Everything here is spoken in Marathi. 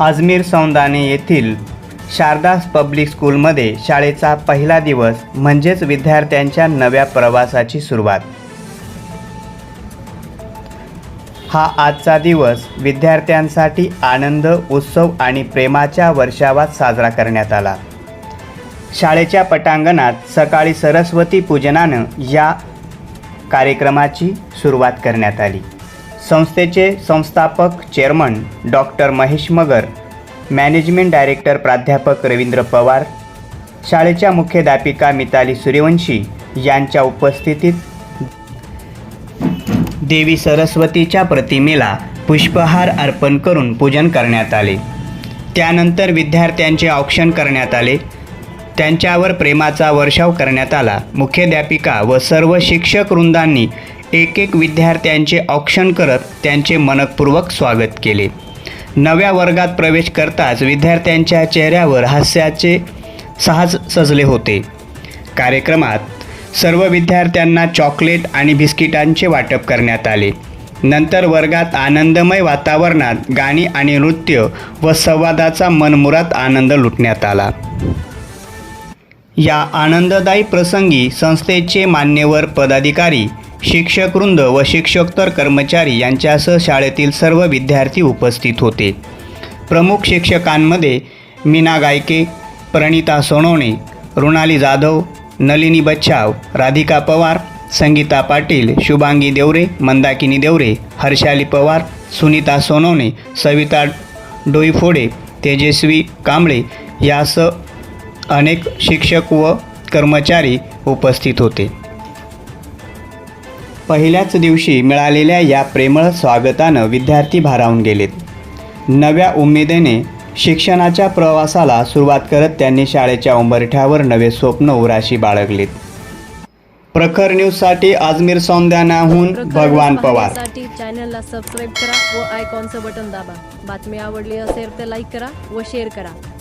अजमेर सौंदाने येथील शारदा पब्लिक स्कूलमध्ये शाळेचा पहिला दिवस म्हणजेच विद्यार्थ्यांच्या नव्या प्रवासाची सुरुवात. हा आजचा दिवस विद्यार्थ्यांसाठी आनंद उत्सव आणि प्रेमाच्या वर्षावात साजरा करण्यात आला. शाळेच्या पटांगणात सकाळी सरस्वती पूजनानं या कार्यक्रमाची सुरुवात करण्यात आली. संस्थेचे संस्थापक chairman doctor Mahesh Magar management director प्राध्यापक रवींद्र पवार शाळेच्या मुख्याध्यापिका मिताली सूर्यवंशी यांच्या उपस्थितीत देवी सरस्वतीच्या प्रतिमेला पुष्पहार अर्पण करून पूजन करण्यात आले. त्यानंतर विद्यार्थ्यांचे औक्षण करण्यात आले. त्यांच्यावर प्रेमाचा वर्षाव करण्यात आला. मुख्याध्यापिका व सर्व शिक्षक वृंदांनी एक एक विद्यार्थ्यांचे औक्षण करत त्यांचे मनपूर्वक स्वागत केले. नव्या वर्गात प्रवेश करताच विद्यार्थ्यांच्या चेहऱ्यावर हास्याचे साहस सजले होते. कार्यक्रमात सर्व विद्यार्थ्यांना चॉकलेट आणि बिस्किटांचे वाटप करण्यात आले. नंतर वर्गात आनंदमय वातावरणात गाणी आणि नृत्य व संवादाचा मनमुरात आनंद लुटण्यात आला. या आनंददायी प्रसंगी संस्थेचे मान्यवर पदाधिकारी शिक्षकवृंद व शिक्षकोत्तर कर्मचारी यांच्यासह शाळेतील सर्व विद्यार्थी उपस्थित होते. प्रमुख शिक्षकांमध्ये मीना गायके प्रणिता सोनवणे रुणाली जाधव नलिनी बच्छाव राधिका पवार संगीता पाटील शुभांगी देवरे मंदाकिनी देवरे हर्षाली पवार सुनीता सोनवणे सविता डोईफोडे तेजस्वी कांबळे यासह अनेक शिक्षक व कर्मचारी उपस्थित होते. पहिल्याच दिवशी मिळालेल्या या प्रेमळ स्वागतानं विद्यार्थी भारावून गेलेत. नव्या उमेदीने शिक्षणाच्या प्रवासाला सुरुवात करत त्यांनी शाळेच्या उंबरठ्यावर नवे स्वप्न उराशी बाळगलीत. प्रखर न्यूजसाठी अजमेर सौंदानाहून भगवान पवार. चॅनलला सबस्क्राईब करा व आयकॉनचं बटन दाबा. बातमी आवडली असेल तर लाईक करा व शेअर करा.